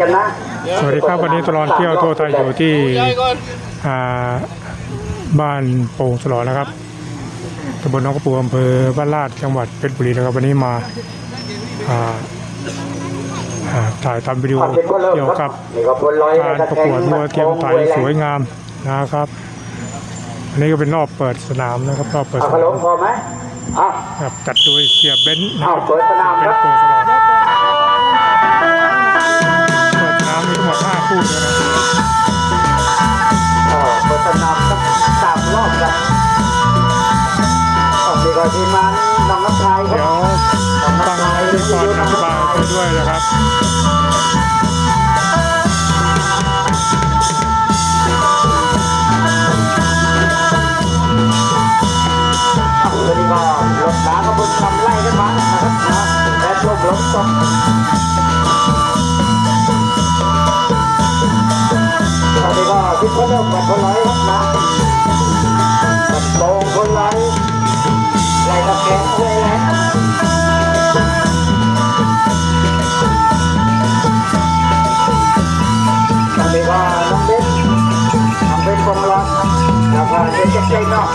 กันนะสวัสดีครับวันนี้ตลอดเที่ยวทั่วไทยอยู่ที่อ่าบ้านโป่งสลอนะครับตำบลหน้องกระปูอำเภอบ้านลาดจังหวัดเพชรบุรีนะครับวันนี้มาอ่าอ่าถ่ายทำวิดีโอเกี่ยวกับนี่ก็บนร้อยการประกวดวัวเทียมไทยสวยงามนะครับอันนี้ก็เป็นรอบเปิดสนามนะครับรอบเปิดเอาสขนนามมพอไหมอะครับจัดโดยเสียเบนซ์นะคเอารับเปิดสนามเบคนรับซ์โป่งสลอเก็ทีมงานน้องน้ำชายคเดี๋ยรัวบฟังพิธีกรอธิบายไปด้วยนะครับเอาวันนี้ก็รถน้ำก็บนทำไล่กันมานะครับนะและลมลมตก แล้วก็เด็กเจ็บใจนอก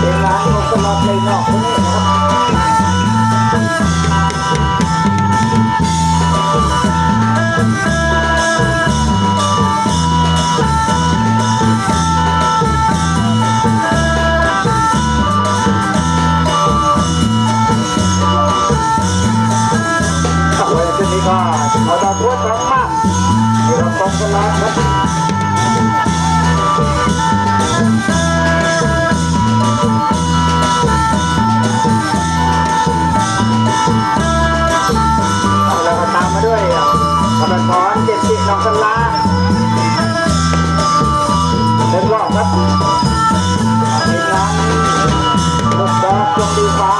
เด็กร้านกองร้อใจนอกคนนี้นะครับเอาไว้ที่นี้ก็เอาดอกบัวทองมากนี่เรากองร้อนครับ ดีฟ้า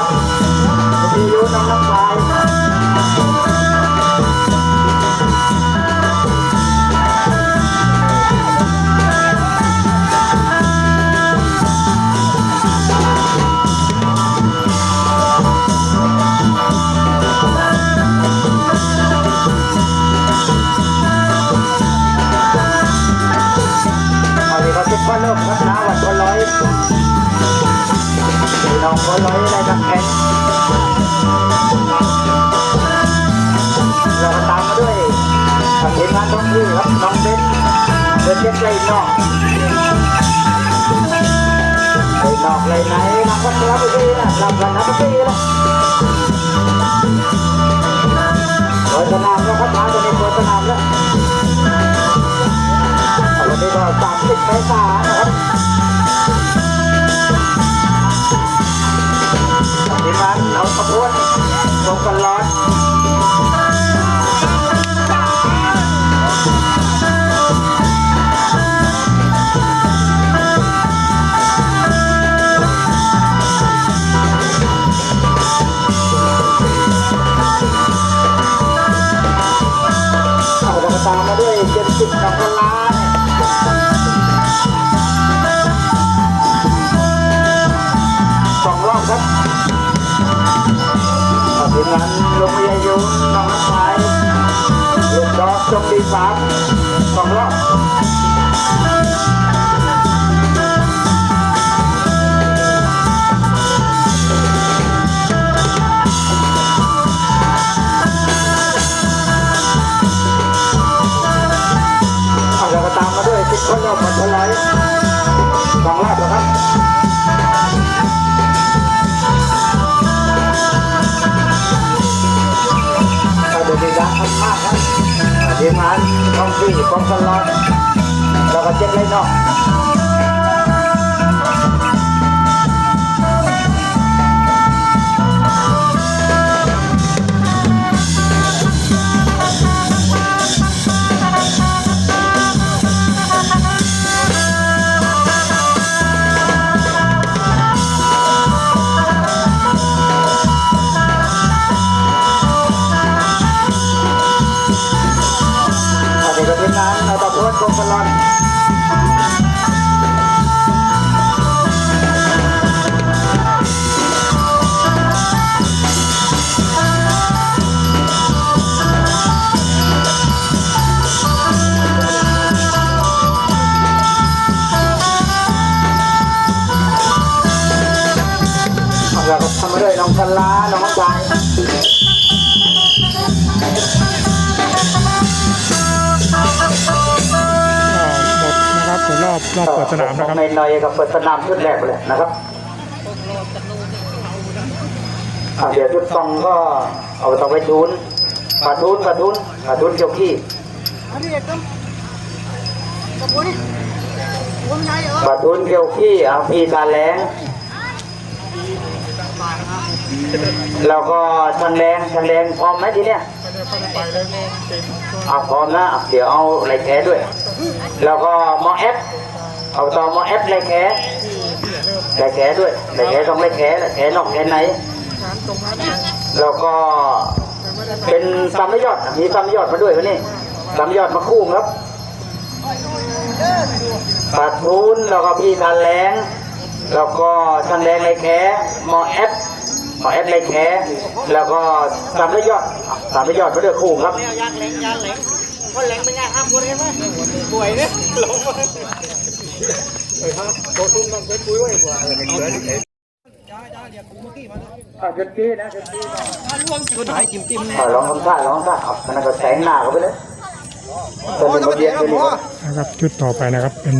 มีอยู่น้องน้ำชายเอา ครับน้องเบนเดินเจ็ดเลยนอกเลยนอกเลยไหนนักวัฒนธรรมดีนะนับกันนับดีนะเปิดสนามแล้วครับมาจะมีเปิดสนามแล้ววันนี้ก็สามสิบเมษายนะครับทีมงานเอาขบวนลงกันรอ สามสองรอบเอาเราก็ตามมาด้วยทุกคนรอบหมดเท่าไหร่ ท้องที่กองสลอดเราก็เจ็ดเลยเนาะ กะลาน้องชายก็หมดนะครับผลรอบรอบเปิดสนามนะครับในในกับเปิดสนามชุดแรกไปเลยนะครับอะเดี๋ยวชุดสองก็เอาต่อไปทุนปาทุนปาทุนปาทุนเจ้าขี้ปาทุนเจ้าขี้เอาพี่กาแรง แล้วก็ชันแรงชันแรงพร้อมไหมทีเนี้ยเอาพร้อมนะเดี๋ยวเอาไหลแขด้วย แล้วก็มอแอฟเอาต่อมอแอฟไหลแขไหลแขด้วยไหลแขต้องไหลแขไหลแขนอกแขในแล้วก็เป็นสามยอดมีสามยอดมาด้วยวันนี้สามยอดมาคู่ครับปัดทุนแล้วก็พี่การแรงแล้วก็ช่างแรงไหลแขหมอแอฟ ขอแอดเล็กแอแล้วก็สามระยอดสามระยอดก็เดือดคู่ครับยากเล็งยากเล็งคนเล็งเป็นไงห้ามคนเห็นไหมป่วยเนี่ยลงมาไปครับโดนทุ่มต้องใช้ปุ้ยไว้กว่าอาจจะกี้านะจะกี้นะร่วมจุดหายจิ้มจิ้มเนี่ยลองคำท่าร้องท่าครับมันก็แสงหน้าเขาไปเลยนะครับจุดต่อไปนะครับเป็น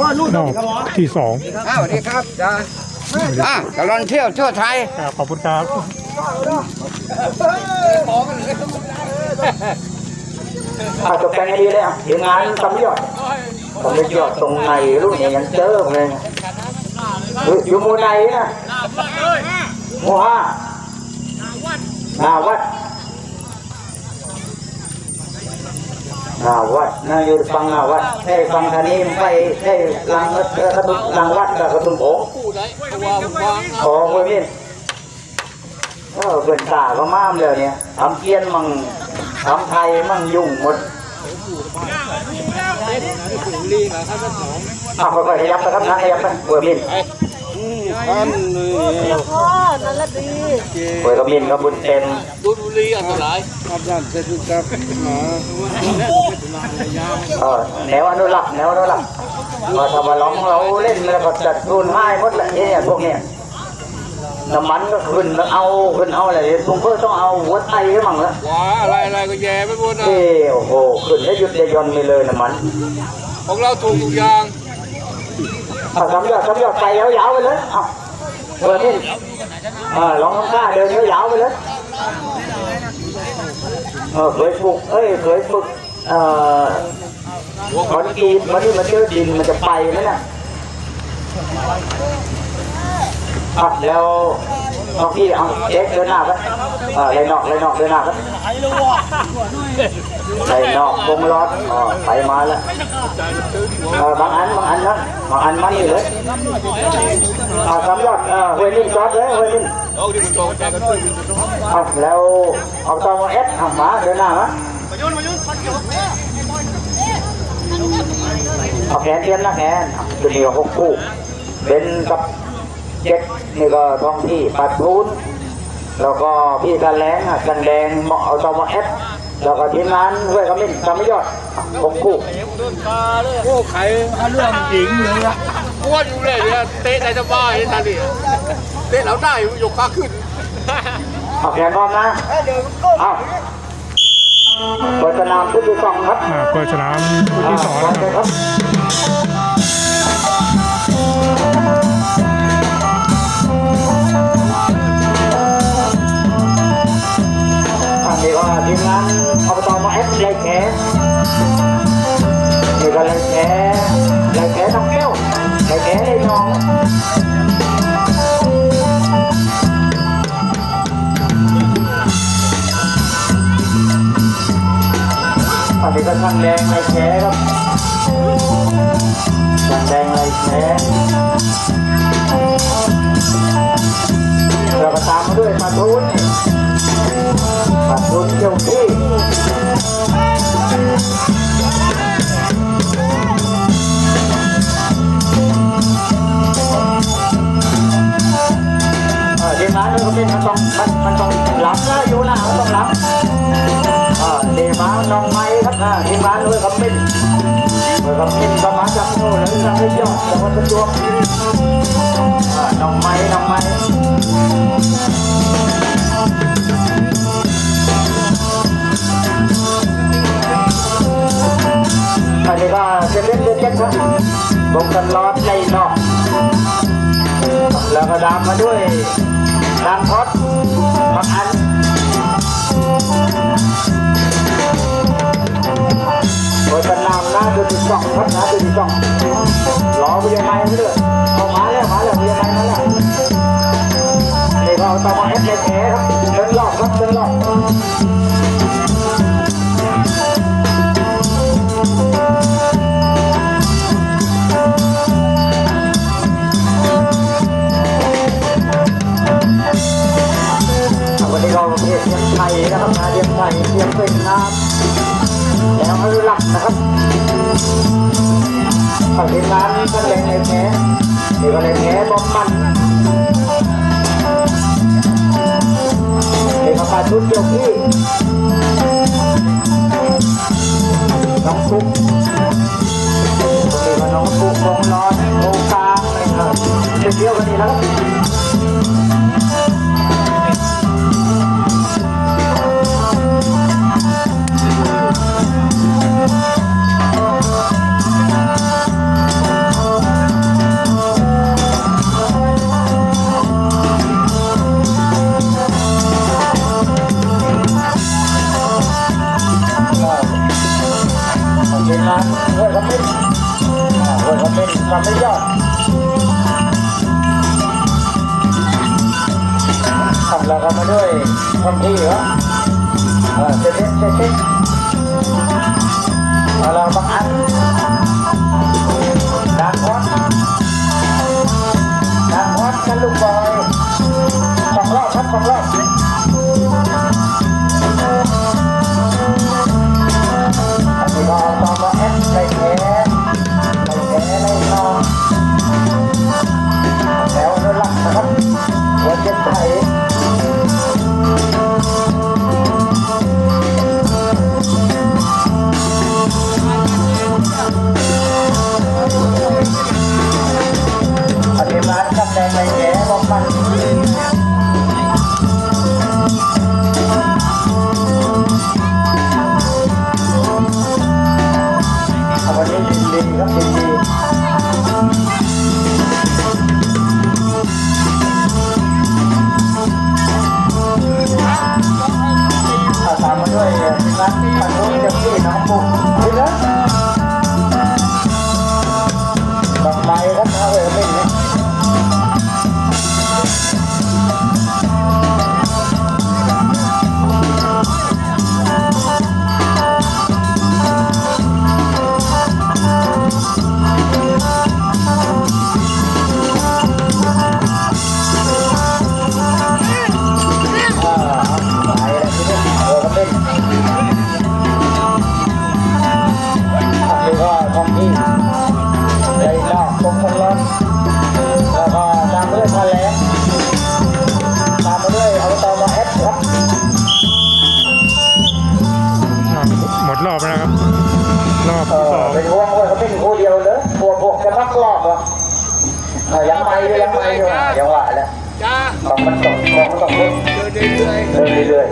รอบที่สองสวัสดีครับจ้า อะตลอดเที่ยวทั่วไทยอ่าขอบคุณครับอะจบแต่งให้ดีเลยอะเดี๋ยวงานทำยอดทำยอดตรงไหนลูกเนี่ยยังเจอเลยเฮ้ยอยู่หมู่ไหนนะหมู่ห้าหน้าวัดหน้าวัดน่าอยู่ฟังหน้าวัดให้ฟังทางนี้ไปให้หลังเอ่อกระตุ้นหลังวัดกับกระตุ้นโผ งขอเพื่อนนี่เออเป็นตาก็มามเลยเนี่ยทำเกียนมั่งทำไทยมั่งยุ่งหมดอะค่อยๆขยับไปครับนะขยับไปเพื่อนมิน ท่านพ่อนั่นละดีเพื่อนมินก็บุญเต็มครับด้านเศรษฐกิจหมาเออแนวอนุรักษ์แนวอนุรักษ์พอถ้ามาร้องเราเล่นแล้วก็จัดรูนให้หมดละเนี่ยพวกเนี้ยน้ำมันก็ขึ้นแล้วเอาขึ้นเอาอะไรผมก็ต้องเอาหัวไตให้มั่งละว้าอะไรอะไรก็แย่ไปหมดนะเอ้โอ้โหขึ้นให้หยุดได้ย่อนไม่เลยน้ำมัน ของเราถูกทุกอย่าง เอาสามยอดสามยอดไปยาวๆไปเลยเอาเปิดนี่เออลองข้าเดินยาวๆไปเลยเออเคยฝึกเอ้ยเคยฝึกเอ่อคอนกรีตมันนี่มันเจอดินมันจะไปไหมน่ะอะแล้ว เอาพี่เอาเอ็กเดินหน้าครับเออเลยนอกเลยนอกเดินหน้าครับเลยนอกวงรออ๋อไปมาแล้วเออบางอันบางอันนะบางอันมันนี่เลยอ่าสามยอดเออเวนินจอดเลยเวนินเอาที่งเอาแล้วเอาตอมาเอสเอามาเดินหน้ามาเอาแขนเทียนนะแขนเอาจะมีหกคู่เป็นกับ เจ็ดนี่ก็ท้องที่ปัดพูนแล้วก็พี่กันแรงอะกันแดงเหมาะเอาตอมาเอสแล้วก็ทีมงานเว้ยก็มินสามยอดอะหกคู่โอ้ไข่เรื่องหญิงเลยอะอ้วนอยู่เลยเนี่ยเตะได้สบายทันทีเตะแล้วได้ยกขาขึ้นเอาแขนพร้อมนะเอาเปิดสนามชุดที่สองครับอ่าเปิดสนามชุดที่สองพร้อมนะเลยคครับ ทีมงานอบตมาเอฟไลแขนี่ก็ไลแขไลแขน้องแก้วไลแขเลยน้องอันนี้ก็ช่างแดงไลแขครับช่างแดงไลแขเราก็ตามมาด้วยมาทุน บัดรถเที่ยวมาเนี่ยก็เป็นมันต้องมันมันต้องรับนะอยู่นะมันต้องรับเดมาน้องไม้ครับเดมาด้วยครับเป็นด้วยครับมาชิกโน่นแล้วเราไม่ยอมแต่ว่าตัวน้องไม้น้องไม้ อันนี้ก็จะเล่นเล่นดเจ็ดครับบงกันล้อในนอก แล้วก็ดามมาด้วยดามพอดพักอันโดยเป็นนามน้าดูดีจ่องครับนะดูดีจ่องล้อพยาไม้ไม่ด้วยเอามาแล้วมาแล้วพยาไม้มาแล้วนี่ก็ต่อมาเอฟเอครับเดินรอบครับเดินรอบ Porque eu vi 从这里啊，啊，这边这边。bán cái khoản lỗi nhập về nó một รอบเหรอะยังไม่ยังไม่อยู่อะยังไหวแล้วของมันตกของมันตกเดินเรื่อยๆ เดินเรื่อย